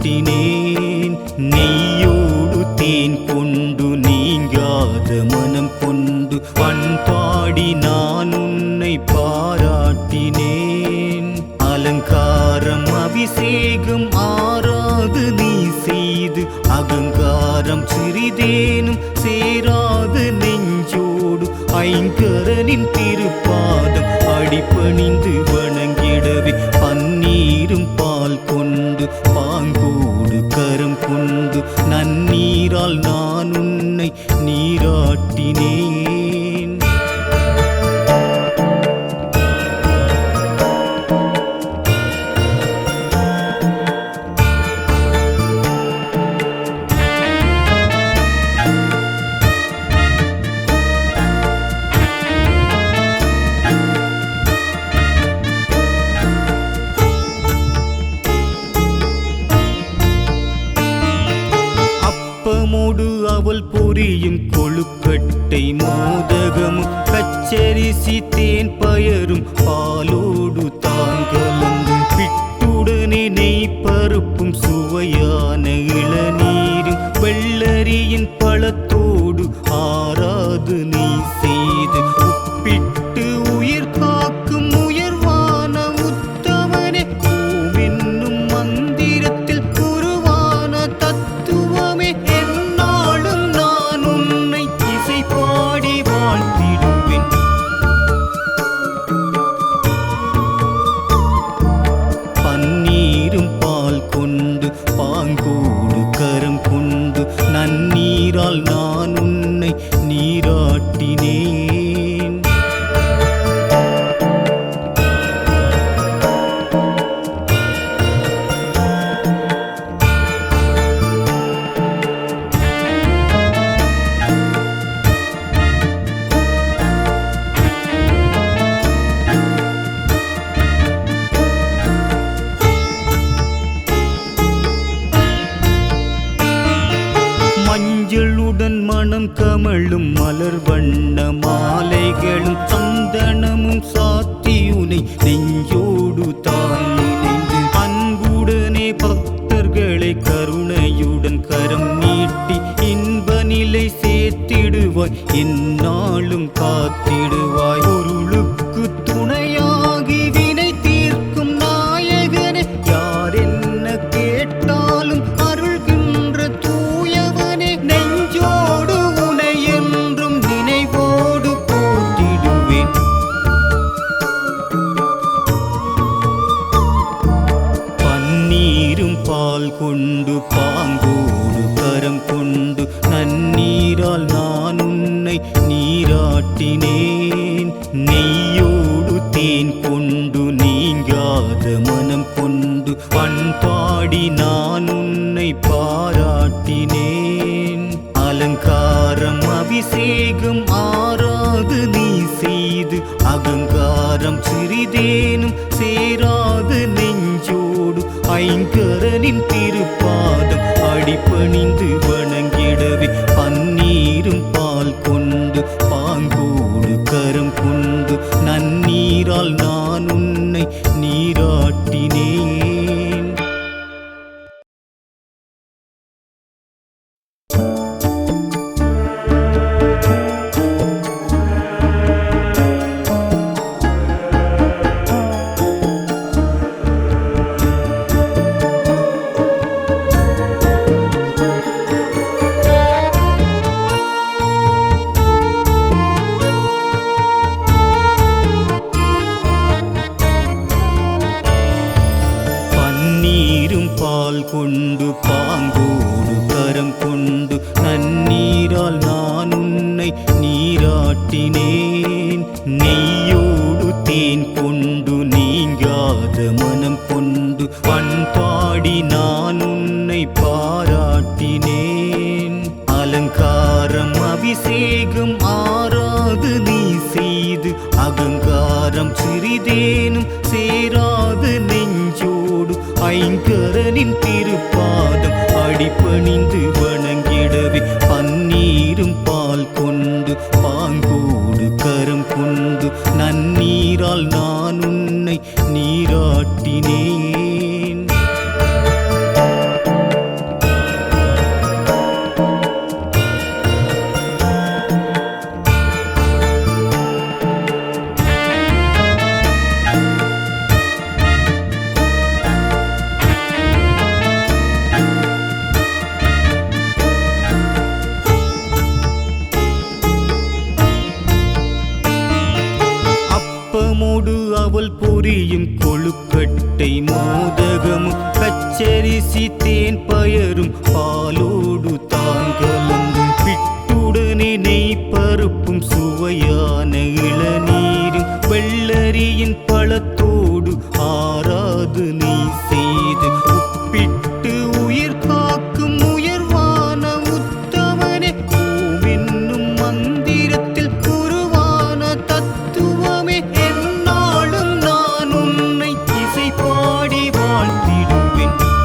நீராட்டினேன் நெய்யோடு தேன் கொண்டு நீங்காத மனம் கொண்டு பண்பாடி நான் உன்னை பாராட்டினேன். அலங்காரம் அபிஷேகம் ஆறாது நீ செய்து அகங்காரம் சிறிதேனும் சேராது நெஞ்சோடு. ஐங்கரனின் திருப்பாதம் அடிபணிந்து வணங்கிடவே பன்னீரும் பால் கொண்டு பாங்கோடு கரம் கொண்டு நன்னீரால் பொரியும் கொழுக்கட்டை மோதகமும் பச்சரிசி தேன் பயரும் பாலோடு தாங்கலந்து பிட்டுடனே நெய் பருப்பும் சுவையான மனம் கமழும் மலர் வண்ண மாலைகளும் சந்தனமும் சாத்தியுனை நெஞ்சோடு தான் நினைந்து அன்புடனே பக்தர்களை கருணையுடன் கரம் நீட்டி இன்ப நிலை சேர்த்திடுவாய். எந்நாளும் காத்திடுவாய். பன்னீரும் பால் கொண்டு பாங்கோடு கரம் கொண்டு நன்னீரால் நான் உன்னை நீராட்டினேன். நெய்யோடு தேன் கொண்டு நீங்காத மனம் கொண்டு பண்பாடி நான் உன்னை பாராட்டினேன். அலங்காரம் அபிஷேகம் ஆறாது நீ செய்து அகங்காரம் சிறிதேனும் சேராது நெஞ்சோடு ஐங்கரனின் திருப்பாதம். நீராட்டினேன் நெய்யோடு தேன் கொண்டு நீங்காத மனம் கொண்டு பண்பாடி நான் உன்னை பாராட்டினேன். அலங்காரம் அபிஷேகம் ஆறாது நீ செய்து அகங்காரம் சிறிதேனும் சேராது நெஞ்சோடு. ஐங்கரனின் திருப்பாதம் அடிப்பணிந்து வணங்கிடவே பன்னீரும் பா பாங்கூடு கரம் கொண்டு நன்னீரால் நான் உன்னை நீராட்டினேன். கிண்டியும் கொழுக்கட்டை மோதகமும் கச்சரிசி தேன் பயரும் பாலோடு தான் கலந்து பிட்டுடனே நெய் பருப்பும் சுவையான இளநீரும் வெள்ளரியின் பழத்தோடு ஆறாது நீ win.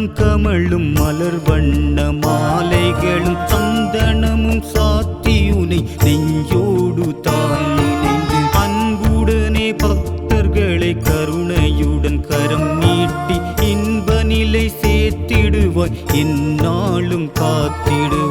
மனம் கமழும் மலர் வண்ண மாலைகளும் சந்தனமும் சாத்தியுனை நெஞ்சோடு தான் நினைந்து அன்புடனே பக்தர்களை கருணையுடன் கரம் நீட்டி இன்ப நிலை சேர்த்திடுவாய். எந்நாளும் காத்திடுவாய்.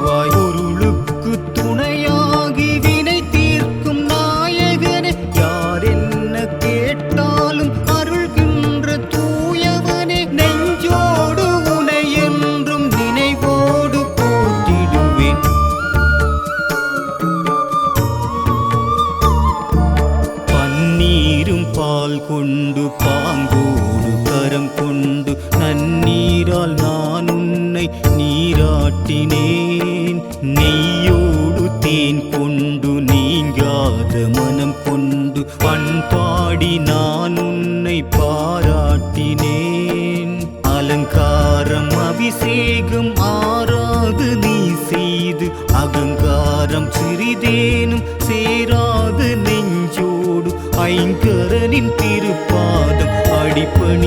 பன்னீரும் பால் கொண்டு பாங்கோடு கரம் கொண்டு நன்னீரால் நான் உன்னை நீராட்டினேன். நெய்யோடு தேன் கொண்டு நீங்காத மனம் கொண்டு பண்பாடி நான் உன்னை பாராட்டினேன். அலங்காரம் அபிஷேகம் ஆறாது நீ செய்து அகங்காரம் சிறிதேனும் சேராது நெஞ்சோடு ஐங்கரனின் திருப்பாதம் அடிபணிந்து